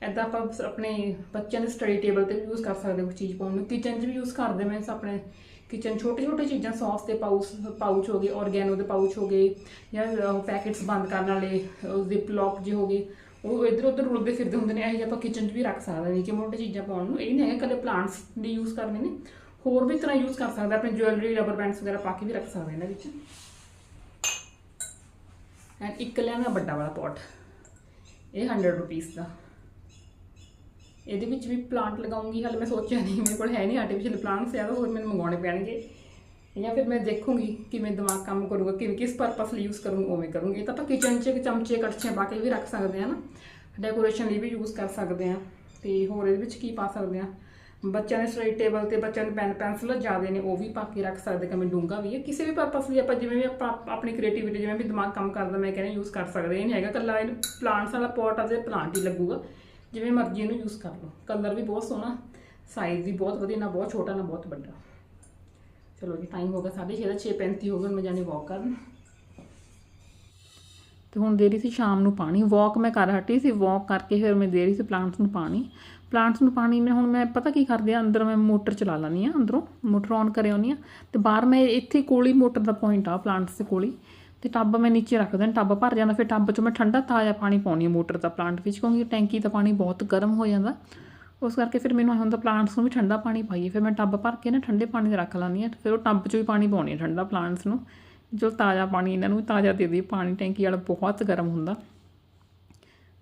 ਐਦਾਂ ਆਪਾਂ ਆਪਣੇ ਬੱਚਿਆਂ ਦੇ ਸਟੱਡੀ ਟੇਬਲ ਤੇ ਵੀ ਯੂਜ਼ ਕਰ ਸਕਦੇ ਕੋਈ ਚੀਜ਼ ਪਾਉਣ ਨੂੰ। ਕਿਚਨ 'ਚ ਵੀ ਯੂਜ਼ ਕਰਦੇ ਮੈਂ ਆਪਣੇ ਕਿਚਨ ਛੋਟੇ ਛੋਟੇ ਚੀਜ਼ਾਂ, ਸੌਸ ਦੇ ਪਾਊਚ ਪਾਊਚ ਹੋ ਗਏ, ਔਰਗੈਨੋ ਦੇ ਪਾਊਚ ਹੋ ਗਏ, ਜਾਂ ਪੈਕੇਟਸ ਬੰਦ ਕਰਨ ਵਾਲੇ ਜ਼ਿਪ ਲੌਕ ਜੇ ਹੋ ਗਏ, ਉਹ ਇੱਧਰ ਉੱਧਰ ਰੁਲਦੇ ਫਿਰਦੇ ਹੁੰਦੇ ਨੇ, ਇਹ ਜਿਹੇ ਆਪਾਂ ਕਿਚਨ 'ਚ ਵੀ ਰੱਖ ਸਕਦੇ ਨੇ ਕਿ ਮੋਟੇ ਚੀਜ਼ਾਂ ਪਾਉਣ ਨੂੰ। ਇਹ ਨਹੀਂ ਹੈਗਾ ਕਦੇ ਪਲਾਂਟਸ ਦੇ ਯੂਜ਼ ਕਰਨੇ ਨੇ, ਹੋਰ ਵੀ ਤਰ੍ਹਾਂ ਯੂਜ਼ ਕਰ ਸਕਦਾ ਆਪਣੇ ਜੁਐਲਰੀ ਰਬਰ ਬੈਂਡਸ ਵਗੈਰਾ ਪਾ ਕੇ ਵੀ ਰੱਖ ਸਕਦੇ ਇਹਨਾਂ ਵਿੱਚ। ਐਂਡ ਇੱਕ ਲਿਆ ਵੱਡਾ ਵਾਲਾ ਪੋਟ ਇਹ 100 ਰੁਪੀਸ ਦਾ। ਇਹਦੇ ਵਿੱਚ ਵੀ ਪਲਾਂਟ ਲਗਾਉਂਗੀ, ਹਾਲੇ ਮੈਂ ਸੋਚਿਆ ਨਹੀਂ, ਮੇਰੇ ਕੋਲ ਹੈ ਨਹੀਂ ਆਰਟੀਫੀਸ਼ੀਅਲ ਪਲਾਂਟਸ ਆ ਤਾਂ ਹੋਰ ਮੈਨੂੰ ਮੰਗਾਉਣੇ ਪੈਣਗੇ। ਜਾਂ ਫਿਰ ਮੈਂ ਦੇਖੂੰਗੀ ਕਿਵੇਂ ਦਿਮਾਗ ਕੰਮ ਕਰੂਗਾ ਕਿਵੇਂ ਕਿਸ ਪਰਪਸ ਲਈ ਯੂਜ਼ ਕਰੂੰ, ਉਵੇਂ ਕਰੂੰਗੀ ਇਹ ਤਾਂ ਆਪਾਂ ਕਿਚਨ 'ਚ ਚਮਚੇ, ਕੜਛੀਆਂ ਪਾ ਕੇ ਵੀ ਰੱਖ ਸਕਦੇ ਆ ਨਾ। ਡੈਕੋਰੇਸ਼ਨ ਲਈ ਵੀ ਯੂਜ਼ ਕਰ ਸਕਦੇ ਆ। ਤੇ ਹੋਰ ਇਹਦੇ ਵਿੱਚ ਕੀ ਪਾ ਸਕਦੇ ਆ? ਬੱਚਿਆਂ ਦੇ ਸਟੱਡੀ ਟੇਬਲ ਤੇ ਬੱਚਿਆਂ ਦੇ ਪੈਨ ਪੈਨਸਲ ਜ਼ਿਆਦੇ ਨੇ, ਉਹ ਵੀ ਪਾ ਕੇ ਰੱਖ ਸਕਦੇ ਕਿਵੇਂ ਡੂੰਗਾ ਵੀ ਹੈ। ਕਿਸੇ ਵੀ ਪਰਪਸ ਲਈ ਆਪਾਂ ਜਿਵੇਂ ਵੀ ਆਪਾਂ ਆਪਣੀ ਕ੍ਰੀਏਟੀਵਿਟੀ ਜਿਵੇਂ ਵੀ ਦਿਮਾਗ ਕੰਮ ਕਰਦਾ, ਮੈਂ ਕਹਿੰਦਾ ਯੂਜ਼ ਕਰ ਸਕਦੇ ਇਹ ਨਹੀਂ ਹੈਗਾ ਕੱਲਾ ਇਹ ਪਲਾਂਟਸ ਵਾਲਾ ਪੋਟ ਆ ਤੇ ਪਲਾਂਟ ਹੀ ਲੱਗੂਗਾ। ਜਿਵੇਂ ਮਰਜ਼ੀ ਇਹਨੂੰ ਯੂਜ਼ ਕਰ ਲਓ। ਕਲਰ ਵੀ ਬਹੁਤ ਸੋਹਣਾ ਸਾਈਜ਼ ਵੀ ਬਹੁਤ ਵਧੀਆ, ਨਾ ਬਹੁਤ ਛੋਟਾ, ਨਾ ਬਹੁਤ ਵੱਡਾ। ਚਲੋ ਜੀ ਟਾਈਮ ਹੋ ਗਿਆ 6:30 ਦਾ 6:35 ਹੋ ਗਏ ਮੈਂ ਜਾਣੀ ਵਾਕ ਕਰਨ। ਤੇ ਹੁਣ ਦੇ ਰਹੀ ਸੀ ਸ਼ਾਮ ਨੂੰ ਪਾਣੀ। ਵਾਕ ਮੈਂ ਕਰ ਹਟੀ ਸੀ ਵਾਕ ਕਰਕੇ ਫਿਰ ਮੈਂ ਦੇ ਰਹੀ ਸੀ ਪਲਾਂਟਸ ਨੂੰ ਪਾਣੀ। ਪਲਾਂਟਸ ਨੂੰ ਪਾਣੀ ਮੈਂ ਹੁਣ ਮੈਂ ਪਤਾ ਕੀ ਕਰਦੀ ਆ, ਅੰਦਰ ਮੈਂ ਮੋਟਰ ਚਲਾ ਲੈਂਦੀ ਆ ਅੰਦਰੋਂ ਮੋਟਰ ਔਨ ਕਰੇ ਆਉਂਦੀ ਆ ਤੇ ਬਾਹਰ ਮੈਂ ਇੱਥੇ ਕੋਲ ਹੀ ਮੋਟਰ ਦਾ ਪੁਆਇੰਟ ਆ ਪਲਾਂਟਸ ਦੇ ਕੋਲ ਹੀ। ਤੇ ਟੱਬ ਮੈਂ ਨੀਚੇ ਰੱਖ ਦਿੰਦਾ, ਟੱਬ ਭਰ ਜਾਂਦਾ, ਫਿਰ ਟੱਬ 'ਚੋਂ ਮੈਂ ਠੰਡਾ ਤਾਜ਼ਾ ਪਾਣੀ ਪਾਉਣੀ ਆ ਮੋਟਰ ਦਾ ਪਲਾਂਟ ਵਿੱਚ, ਕਿਉਂਕਿ ਟੈਂਕੀ ਦਾ ਪਾਣੀ ਬਹੁਤ ਗਰਮ ਹੋ ਜਾਂਦਾ। ਉਸ ਕਰਕੇ ਫਿਰ ਮੈਨੂੰ ਐਂ ਹੁੰਦਾ ਪਲਾਂਟਸ ਨੂੰ ਵੀ ਠੰਡਾ ਪਾਣੀ ਪਾਈਏ, ਫਿਰ ਮੈਂ ਟੱਬ ਭਰ ਕੇ ਨਾ ਠੰਡੇ ਪਾਣੀ 'ਚ ਰੱਖ ਲੈਂਦੀ ਹਾਂ ਫਿਰ ਉਹ ਟੱਬ 'ਚੋਂ ਹੀ ਪਾਣੀ ਪਾਉਣੀ ਆ ਠੰਡਾ ਪਲਾਂਟਸ ਨੂੰ। ਜੋ ਤਾਜ਼ਾ ਪਾਣੀ ਇਹਨਾਂ ਨੂੰ ਵੀ ਤਾਜ਼ਾ ਦੇ ਦੇ ਪਾਣੀ ਟੈਂਕੀ ਵਾਲਾ ਬਹੁਤ ਗਰਮ ਹੁੰਦਾ।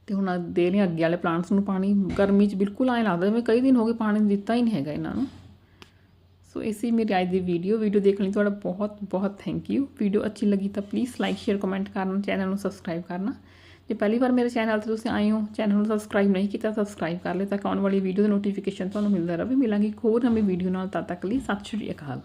ਤੇ ਹੁਣ ਦੇ ਰਹੇ ਹਾਂ ਅੱਗੇ ਵਾਲੇ ਪਲਾਂਟਸ ਨੂੰ ਪਾਣੀ, ਗਰਮੀ 'ਚ ਬਿਲਕੁਲ ਐਂ ਲੱਗਦਾ ਜਿਵੇਂ ਕਈ ਦਿਨ ਹੋ ਗਏ ਪਾਣੀ ਦਿੱਤਾ ਹੀ ਨਹੀਂ ਹੈਗਾ ਇਹਨਾਂ ਨੂੰ। ਸੋ ਇਸੀ ਮੇਰੀ ਅੱਜ ਦੀ ਵੀਡੀਓ ਵੀਡੀਓ ਦੇਖਣ ਲਈ ਤੁਹਾਡਾ ਬਹੁਤ ਬਹੁਤ ਥੈਂਕ ਯੂ ਵੀਡੀਓ ਅੱਛੀ ਲੱਗੀ ਤਾਂ ਪਲੀਜ਼ ਲਾਈਕ ਸ਼ੇਅਰ ਕਮੈਂਟ ਕਰਨਾ ਚੈਨਲ ਨੂੰ ਸਬਸਕ੍ਰਾਈਬ ਕਰਨਾ। ਜੇ ਪਹਿਲੀ ਵਾਰ ਮੇਰੇ ਚੈਨਲ ਤੇ ਤੁਸੀਂ ਆਏ ਹੋ ਚੈਨਲ ਨੂੰ ਸਬਸਕ੍ਰਾਈਬ ਨਹੀਂ ਕੀਤਾ ਸਬਸਕ੍ਰਾਈਬ ਕਰ ਲਿਓ ਤਾਂ ਕਿ ਆਉਣ ਵਾਲੀ ਵੀਡੀਓ ਦੀ ਨੋਟੀਫਿਕੇਸ਼ਨ ਤੁਹਾਨੂੰ ਮਿਲਦਾ ਰਹੇ। ਮਿਲਾਂਗੀ ਇੱਕ ਹੋਰ ਨਵੀਂ ਵੀਡੀਓ ਨਾਲ, ਤਦ ਤੱਕ ਲਈ ਸਤਿ ਸ਼੍ਰੀ ਅਕਾਲ।